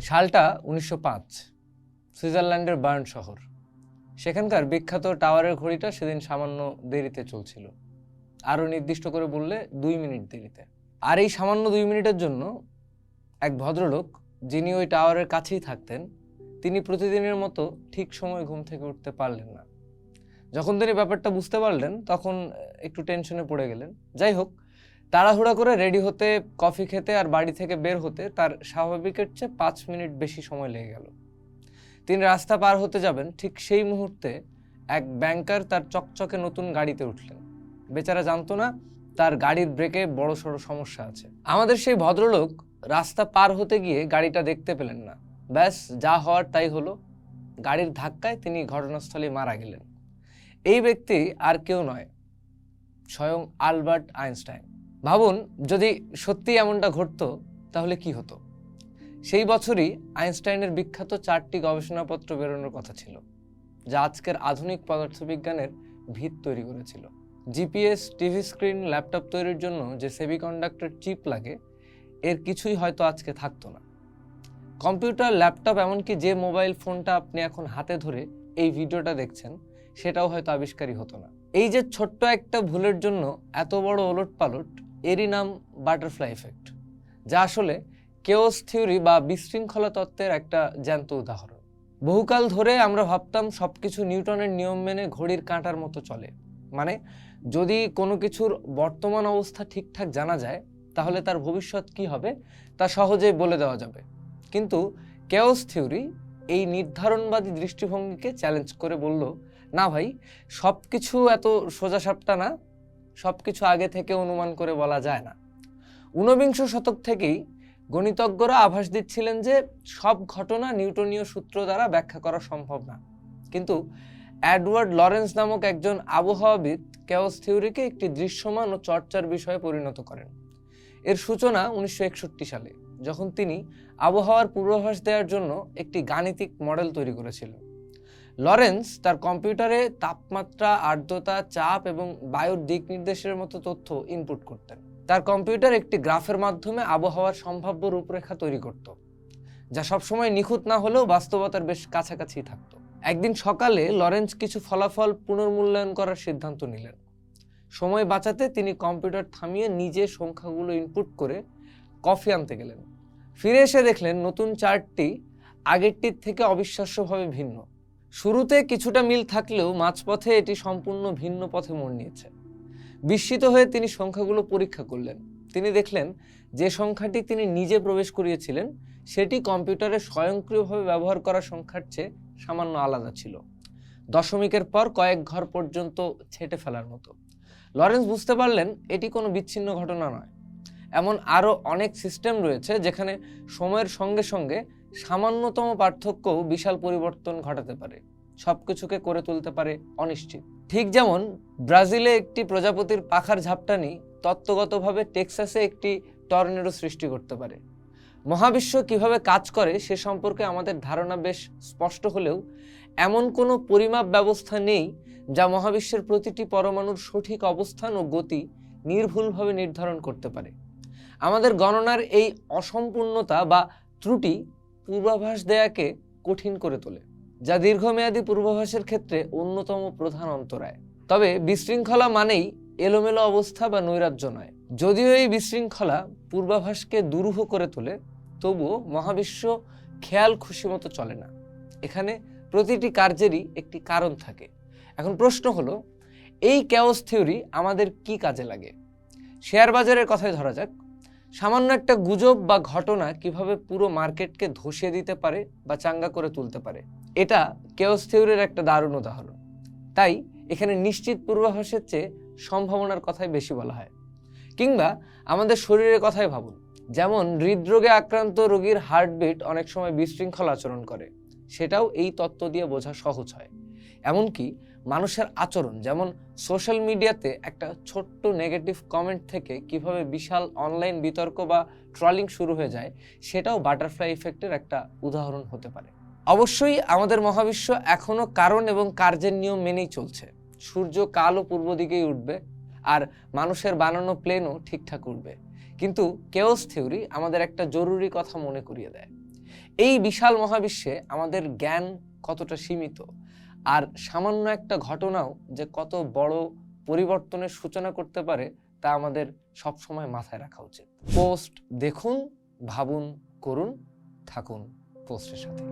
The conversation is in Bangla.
সালটা উনিশশো পাঁচ, সুইজারল্যান্ডের বার্ন শহর। সেখানকার বিখ্যাত টাওয়ারের ঘড়িটা সেদিন সামান্য দেরিতে চলছিল। আরও নির্দিষ্ট করে বললে দুই মিনিট দেরিতে। আর এই সামান্য দুই মিনিটের জন্য এক ভদ্রলোক, যিনি ওই টাওয়ারের কাছেই থাকতেন, তিনি প্রতিদিনের মতো ঠিক সময় ঘুম থেকে উঠতে পারলেন না। যখন তিনি ব্যাপারটা বুঝতে পারলেন, তখন একটু টেনশনে পড়ে গেলেন। যাই হোক তাড়াহুড়া করে রেডি হতে কফি খেতে আর বাড়ি থেকে বের হতে তার স্বাভাবিকের চেয়ে পাঁচ মিনিট বেশি সময় লেগে গেল। তিনি রাস্তা পার হতে যাবেন, ঠিক সেই মুহূর্তে এক ব্যাংকার তার চকচকে নতুন গাড়িতে উঠলেন। বেচারা জানতো না তার গাড়ির ব্রেকে বড় সড়ো সমস্যা আছে। আমাদের সেই ভদ্রলোক রাস্তা পার হতে গিয়ে গাড়িটা দেখতে পেলেন না। ব্যাস, যা হওয়ার তাই হলো। গাড়ির ধাক্কায় তিনি ঘটনাস্থলে মারা গেলেন। এই ব্যক্তি আর কেউ নয়, স্বয়ং আলবার্ট আইনস্টাইন। ভাবুন, যদি সত্যি এমনটা ঘটতো, তাহলে কি হতো? সেই বছরই আইনস্টাইনের বিখ্যাত চারটি গবেষণাপত্র বেরোনোর কথা ছিল, যা আজকের আধুনিক পদার্থবিজ্ঞানের ভিত তৈরি করেছিল। জিপিএস, টিভি স্ক্রিন, ল্যাপটপ তৈরির জন্য যে সেমিকন্ডাক্টর চিপ লাগে, এর কিছুই হয়তো আজকে থাকতো না। কম্পিউটার, ল্যাপটপ, এমনকি যে মোবাইল ফোনটা আপনি এখন হাতে ধরে এই ভিডিওটা দেখছেন, সেটাও হয়তো আবিষ্কারই হতো না। এই যে ছোট্ট একটা ভুলের জন্য এত বড় ওলট পালট এরই নাম বাটারফ্লাই এফেক্ট যা আসলে কেওস থিওরি বা বিশৃঙ্খলা তত্ত্বের একটা জ্যান্ত উদাহরণ। বহুকাল ধরে আমরা ভাবতাম সব কিছু নিউটনের নিয়ম মেনে ঘড়ির কাঁটার মতো চলে। মানে যদি কোনো কিছুর বর্তমান অবস্থা ঠিকঠাক জানা যায়, তাহলে তার ভবিষ্যৎ কি হবে তা সহজেই বলে দেওয়া যাবে। কিন্তু কেওস থিওরি এই নির্ধারণবাদী দৃষ্টিভঙ্গিকে চ্যালেঞ্জ করে বলল, না ভাই সব কিছু এত সোজাসাপটা না সব কিছু আগে থেকে অনুমান করে বলা যায় না। ঊনবিংশ শতক থেকেই গণিতজ্ঞরা আভাস দিচ্ছিলেন যে সব ঘটনা নিউটনীয় সূত্র দ্বারা ব্যাখ্যা করা সম্ভব না। কিন্তু অ্যাডওয়ার্ড লরেন্স নামক একজন আবহাওয়াবিদ কেওস থিওরিকে একটি দৃশ্যমান ও চর্চার বিষয়ে পরিণত করেন। এর সূচনা উনিশশো একষট্টি সালে, যখন তিনি আবহাওয়ার পূর্বাভাস দেওয়ার জন্য একটি গাণিতিক মডেল তৈরি করেছিলেন। লরেন্স তার কম্পিউটারে তাপমাত্রা, আর্দ্রতা, চাপ এবং বায়ুর দিক নির্দেশের মতো তথ্য ইনপুট করতেন। তার কম্পিউটার একটি গ্রাফের মাধ্যমে আবহাওয়ার সম্ভাব্য রূপরেখা তৈরি করত, যা সবসময় নিখুঁত না হলেও বাস্তবতার বেশ কাছাকাছি থাকত। একদিন সকালে লরেন্স কিছু ফলাফল পুনর্মূল্যায়ন করার সিদ্ধান্ত নিলেন। সময় বাঁচাতে তিনি কম্পিউটার থামিয়ে নিজে সংখ্যাগুলো ইনপুট করে কফি আনতে গেলেন। ফিরে এসে দেখলেন নতুন চার্টটি আগেরটির থেকে অবিশ্বাস্যভাবে ভিন্ন। শুরুতে কিছুটা মিল থাকলেও মাঝপথে এটি সম্পূর্ণ ভিন্ন পথে মোড় নিয়েছে। বিস্মিত হয়ে তিনি সংখ্যাগুলো পরীক্ষা করলেন। তিনি দেখলেন, যে সংখ্যাটি তিনি নিজে প্রবেশ করিয়েছিলেন, সেটি কম্পিউটারে স্বয়ংক্রিয়ভাবে ব্যবহার করা সংখ্যার চেয়ে সামান্য আলাদা ছিল। দশমিকের পর কয়েক ঘর পর্যন্ত ছেটে ফেলার মতো। লরেন্স বুঝতে পারলেন, এটি কোনো বিচ্ছিন্ন ঘটনা নয়। এমন আরও অনেক সিস্টেম রয়েছে, যেখানে সময়ের সঙ্গে সঙ্গে সামান্যতম পার্থক্যও বিশাল পরিবর্তন ঘটাতে পারে সব কিছুকে করে তুলতে পারে অনিশ্চিত। ঠিক যেমন ব্রাজিলে একটি প্রজাপতির পাখার ঝাপটানি তত্ত্বগতভাবে টেক্সাসে একটি টর্নেডো সৃষ্টি করতে পারে। মহাবিশ্ব কীভাবে কাজ করে সে সম্পর্কে আমাদের ধারণা বেশ স্পষ্ট হলেও এমন কোনো পরিমাপ ব্যবস্থা নেই যা মহাবিশ্বের প্রতিটি পরমাণুর সঠিক অবস্থান ও গতি নির্ভুলভাবে নির্ধারণ করতে পারে। আমাদের গণনার এই অসম্পূর্ণতা বা ত্রুটি পূর্বাভাস দেয়াকে কঠিন করে তোলে, যা দীর্ঘমেয়াদী পূর্বাভাসের ক্ষেত্রে অন্যতম প্রধান অন্তরায়। তবে বিশৃঙ্খলা মানেই এলোমেলো অবস্থা বা নৈরাজ্য নয়। যদিও এই বিশৃঙ্খলা পূর্বাভাসকে দুরূহ করে তোলে, তবুও মহাবিশ্ব খেয়াল খুশি মতো চলে না। এখানে প্রতিটি কার্যেরই একটি কারণ থাকে। এখন প্রশ্ন হলো, এই ক্যাওস থিওরি আমাদের কি কাজে লাগে? শেয়ার বাজারের কথাই ধরা যাক। সামান্য একটা গুজব বা ঘটনা কীভাবে পুরো মার্কেটকে ধসিয়ে দিতে পারে বা চাঙ্গা করে তুলতে পারে, এটা কেওস থিওরির একটা দারুণ উদাহরণ। তাই এখানে নিশ্চিত পূর্বাভাসের চেয়ে সম্ভাবনার কথাই বেশি বলা হয়। কিংবা আমাদের শরীরের কথাই ভাবুন, যেমন হৃদরোগে আক্রান্ত রোগীর হার্টবিট অনেক সময় বিশৃঙ্খল আচরণ করে, সেটাও এই তত্ত্ব দিয়ে বোঝা সহজ হয়। এমনকি মানুষের আচরণ, যেমন সোশ্যাল মিডিয়াতে একটা ছোট্ট নেগেটিভ কমেন্ট থেকে কীভাবে বিশাল অনলাইন বিতর্ক বা ট্রলিং শুরু হয়ে যায়, সেটাও বাটারফ্লাই ইফেক্টের একটা উদাহরণ হতে পারে। অবশ্যই আমাদের মহাবিশ্ব এখনও কারণ এবং কার্যের নিয়ম মেনেই চলছে। সূর্য কালো পূর্ব দিকেই উঠবে আর মানুষের বানানো প্লেনও ঠিকঠাক উঠবে। কিন্তু কেওস থিওরি আমাদের একটা জরুরি কথা মনে করিয়ে দেয়। এই বিশাল মহাবিশ্বে আমাদের জ্ঞান কতটা সীমিত আর সামান্য একটা ঘটনাও যে কত বড় পরিবর্তনের সূচনা করতে পারে, তা আমাদের সবসময় মাথায় রাখা উচিত। পোস্ট দেখুন, ভাবুন, করুন, থাকুন পোস্টের সাথে